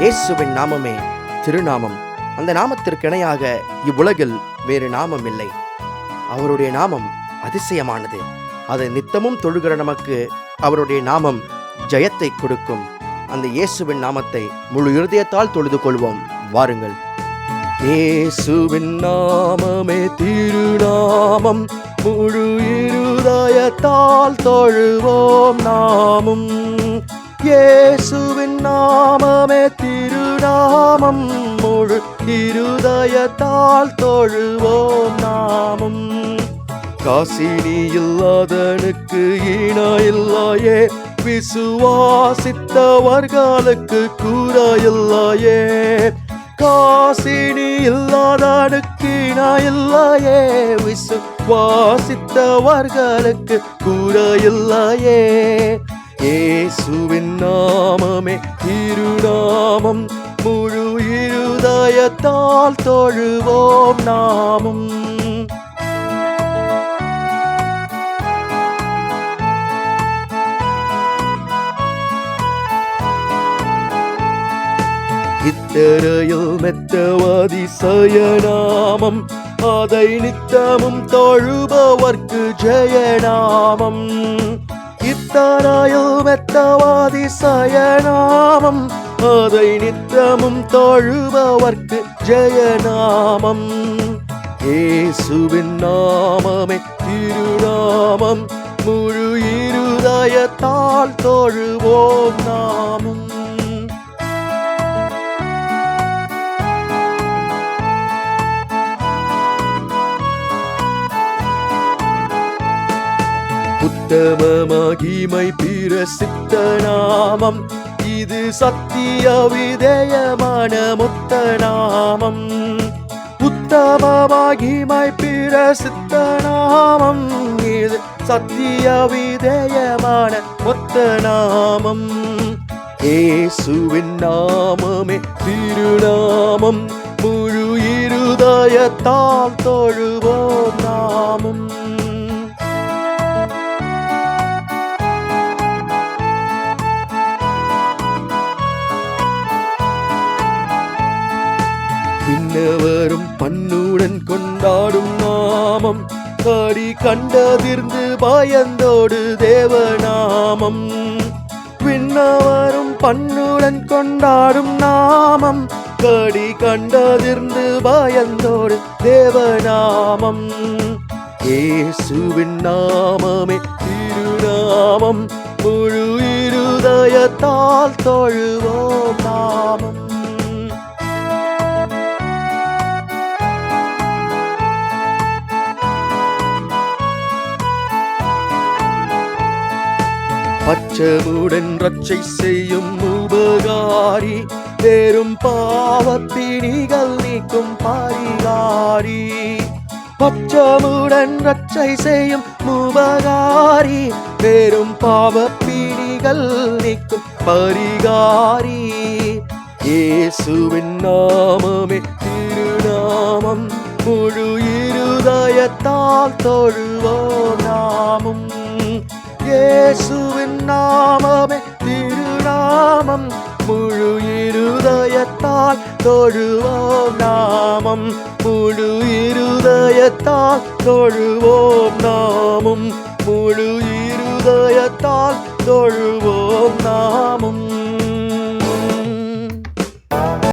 இயேசுவின் நாமமே திருநாமம். அந்த நாமத்திற்கு இணையாக இவ்வுலகில் வேறு நாமம் இல்லை அவருடைய நாமம் அதிசயமானது. அதை நித்தமும் தொழுகிற நமக்கு அவருடைய நாமம் ஜெயத்தை கொடுக்கும். அந்த இயேசுவின் நாமத்தை முழு இருதயத்தால் தொழுது கொள்வோம். வாருங்கள். இயேசுவின் நாமமே திருநாமம் முழு இருதயத்தால் தொழுவோம் நாமும். இயேசுவின் நாமம் முழு இருதயத்தால் தொழுவோம் நாமும். காசினி இல்லாதனுக்கு ஈனா இல்லையே விசுவாசித்தவர்களுக்கு கூற இல்லையே. காசினி இல்லாதனுக்கு ஈனா இல்லையே விசுவாசித்தவர்களுக்கு கூற இல்லையே. இயேசுவின் நாமமே திருநாமம் முழு இருதயத்தால் தொழுவோம் நாமும். இத்தரையில் மெத்தவாதி சயநாமம் அதை நித்தமும் தொழுபவர்க்கு ஜெயநாமம். இத்தரையில் மெத்தவாதி சயநாமம் அதை நித்தமும் தொழுபவர்க்கு ஜெயநாமம். இயேசுவின் நாமமே திருநாமம். முழு இருதயத்தால் தொழுவோம் நாமும். உத்தம மகிமை பிரசித்த நாமம். இது சத்திய விதேயமான முத்த நாமம். உத்தம மகிமை பிரசித்த நாமம். இது சத்திய விதேயமான முத்த நாமம். இயேசுவின் நாமமே திருநாமம். முழு இருதயத்தால் தொழுவோம் நாமம். பின்னவரும் பண்ணுடன் கொண்டாடும் நாமம். காடி கண்டதிர்ந்து பயந்தோடு தேவநாமம். பின்னவரும் பண்ணுடன் கொண்டாடும் நாமம். கடி கண்டதிர்ந்து பயந்தோடு தேவநாமம். இயேசுவின் நாமமே திருநாமம். முழு இருதயத்தால் தொழுவோம் நாமம். பச்சமுடன் ரட்சை செய்யும் உபகாரி பெரும் பாவத்தினிகள் நீக்கும் பரிகாரி. பச்சமுடன் ரட்சை செய்யும் முபகாரி பெரும் பாவப்பிணிகள் நீக்கும் பரிகாரி. இயேசுவின் நாமமே திருநாமம் முழு இருதயத்தால் தொழுவோம் நாமும். இயேசு திருநாமமே திருநாமம். முழு இருதயத்தால் தொழுவோம் நாமம். முழு இருதயத்தால் தொழுவோம் நாமும். முழு இருதயத்தால் தொழுவோம் நாமும்.